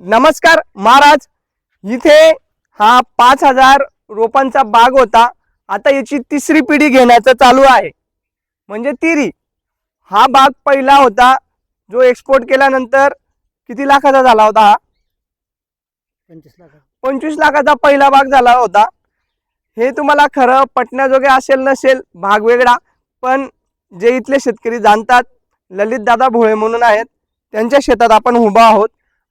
नमस्कार महाराज. इथे हा पाच हजार रोपांचा बाग होता. आता याची तिसरी पिढी घेण्याचं चालू आहे. म्हणजे तिरी. हा बाग पहिला होता जो एक्सपोर्ट केल्यानंतर किती लाखाचा झाला होता? हा पंचवीस लाख. पंचवीस लाखाचा पहिला भाग झाला होता. हे तुम्हाला खरं पटण्याजोगे असेल नसेल भाग वेगळा. पण जे इथले शेतकरी जाणतात ललित दादा भोळे म्हणून आहेत त्यांच्या शेतात आपण उभा आहोत.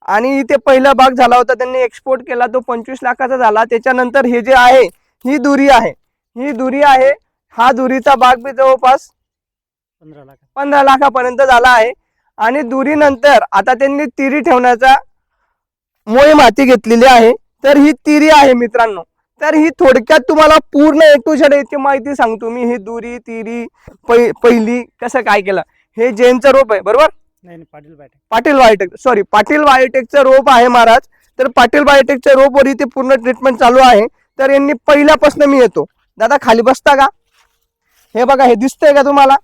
आणि इथे पहिला भाग झाला होता त्यांनी एक्सपोर्ट केला तो पंचवीस लाखाचा झाला. त्याच्यानंतर हे जे आहे ही दुरी आहे. ही दुरी आहे हा दुरीचा भाग बी जवळपास पंधरा लाख. पंधरा लाखापर्यंत झाला आहे. आणि दुरीनंतर आता त्यांनी तिरी ठेवण्याचा मोहीम हाती घेतलेली आहे. तर ही तिरी आहे मित्रांनो. तर ही थोडक्यात तुम्हाला पूर्ण ए टू झेड याची माहिती सांगतो मी. ही दुरी तिरी पै पहिली कसं काय केलं? हे जैनचं रोप आहे बरोबर? नाही Patil bat Patil Biotech sorry Patil बायोटेकचं रोप आहे महाराज. तर पाटील बायोटेकच्या रोपवर इथे पूर्ण ट्रीटमेंट चालू आहे. तर यांनी पहिल्यापासून मी येतो. दादा खाली बसता का? हे बघा हे दिसतंय का तुम्हाला?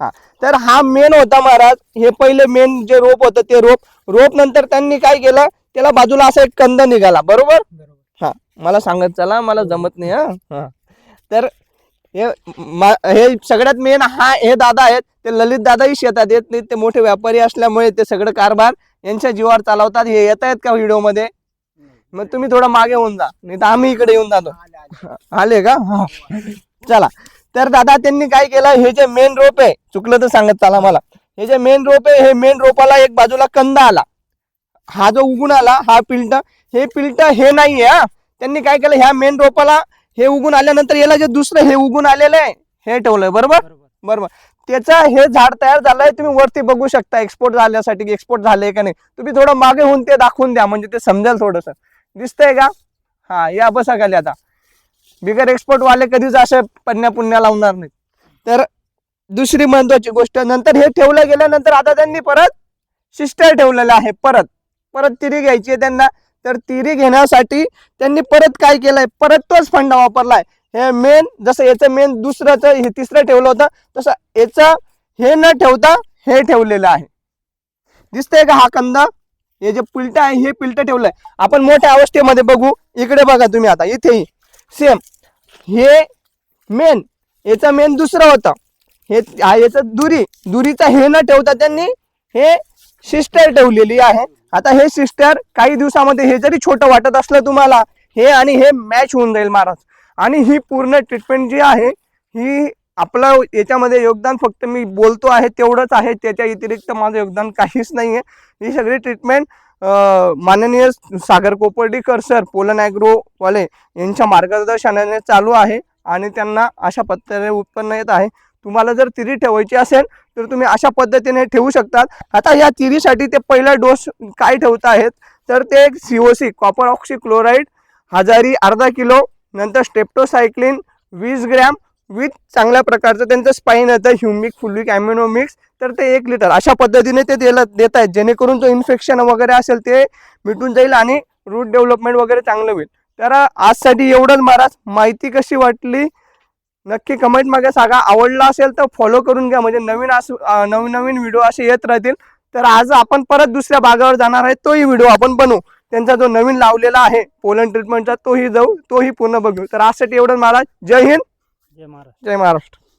हा. तर हा मेन होता महाराज. हे पहिले मेन जे रोप होतं ते रोप रोप नंतर त्यांनी काय केलं? त्याला बाजूला असा एक कंद निघाला. बरोबर? बरोबर. हा. मला सांगत चला मला जमत नाही हा. तर हे हे सगळ्यात मेन हा हे दादा आहेत. ते ललित दादाही शेतात येत नाहीत. ते मोठे व्यापारी असल्यामुळे ते सगळं कारभार यांच्या जीवावर चालवतात. हे येत आहेत का व्हिडिओमध्ये मग तुम्ही थोडं मागे होऊन जा. नाही तर आम्ही इकडे येऊन जातो. आले का? हा. चला. तर दादा त्यांनी काय केलं? हे जे मेन रोप आहे चुकलं तर सांगत चला मला. हे जे मेन रोप आहे हे मेन रोपाला एक बाजूला कंद आला. हा जो उगून आला हा पिल्ट. हे पिल्ट हे नाहीये हा. त्यांनी काय केलं? ह्या मेन रोपाला हे उगून आल्यानंतर याला जे दुसरं हे उगून आलेलं आहे हे ठेवलंय बरोबर? बरोबर. बरोबर. त्याचं हे झाड तयार झालंय तुम्ही वरती बघू शकता एक्सपोर्ट झाल्यासाठी एक्सपोर्ट झालंय का नाही. तुम्ही थोडं मागे होऊन ते दाखवून द्या म्हणजे ते समजेल थोडंसं. दिसतंय का? हा या बसा खाली आता. बिगर एक्सपोर्ट वाले कधीच असे पन्या पुण्या लावणार नाहीत. तर दुसरी महत्वाची गोष्ट नंतर हे ठेवलं गेल्यानंतर आता त्यांनी परत सिस्टर ठेवलेलं आहे परत. परत तिरी घ्यायची आहे त्यांना. तर तिरी घेण्यासाठी त्यांनी परत काय केलंय? परत तोच फंडा वापरलाय. हे मेन जसं याचं मेन दुसरं हे तिसरं ठेवलं होतं तसं याचं हे न ठेवता हे ठेवलेलं आहे. दिसतंय का हा कंद? हे जे पिलटं आहे हे पिलटं ठेवलंय. आपण मोठ्या अवस्थेमध्ये बघू. इकडे बघा तुम्ही आता इथेही. सेम हे मेन याचं मेन दुसरं होतं. हे याचं दुरी. दुरीचा हे न ठेवता त्यांनी हे सिस्टर ठेवलेली आहे. आता हे सिस्टर काही दिवसामध्ये हे जरी छोटं वाटत असलं तुम्हाला हे आणि हे मॅच होऊन जाईल महाराज. आणि ही पूर्ण ट्रीटमेंट जी आहे ही आपलं याच्यामध्ये योगदान फक्त मी बोलतो आहे तेवढंच आहे त्याच्या व्यतिरिक्त माझं योगदान काहीच नाही आहे ही सगळी ट्रीटमेंट माननीय सागर कोपर्डीकर सर पोलन ॲग्रोवाले यांच्या मार्गदर्शनाने चालू आहे आणि त्यांना अशा पद्धतीने उत्पन्न येत आहे. तुम्हाला जर तिरी ठेवायची असेल तर तुम्ही अशा पद्धतीने ठेवू शकतात. आता या तिरीसाठी ते पहिला डोस काय ठेवत आहेत तर ते एक C O C copper oxychloride हजारी अर्धा किलो नंतर स्टेप्टोसायक्लिन वीस ग्रॅम विथ चांगल्या प्रकारचं त्यांचं स्पाईन येतं ह्युमिक फुलिक ॲम्युनोमिक्स तर ते एक लिटर अशा पद्धतीने ते देला देत आहेत. जेणेकरून जो इन्फेक्शन वगैरे असेल ते मिटून जाईल आणि रूट डेव्हलपमेंट वगैरे चांगलं होईल. तर आजसाठी एवढंच महाराज. माहिती कशी वाटली? नक्की कमेंट मागे सांगा. आवडला असेल तर फॉलो करून घ्या. म्हणजे नवीन असं नवीन नवीन व्हिडिओ असे येत राहतील. तर आज आपण परत दुसऱ्या भागावर जाणार आहे. तोही व्हिडिओ आपण बनवू. त्यांचा जो नवीन लावलेला आहे पोलन ट्रीटमेंटचा तोही जाऊ तोही पूर्ण बघू. तर आजसाठी एवढं महाराज. जय हिंद. जय महाराज जय महाराष्ट्र.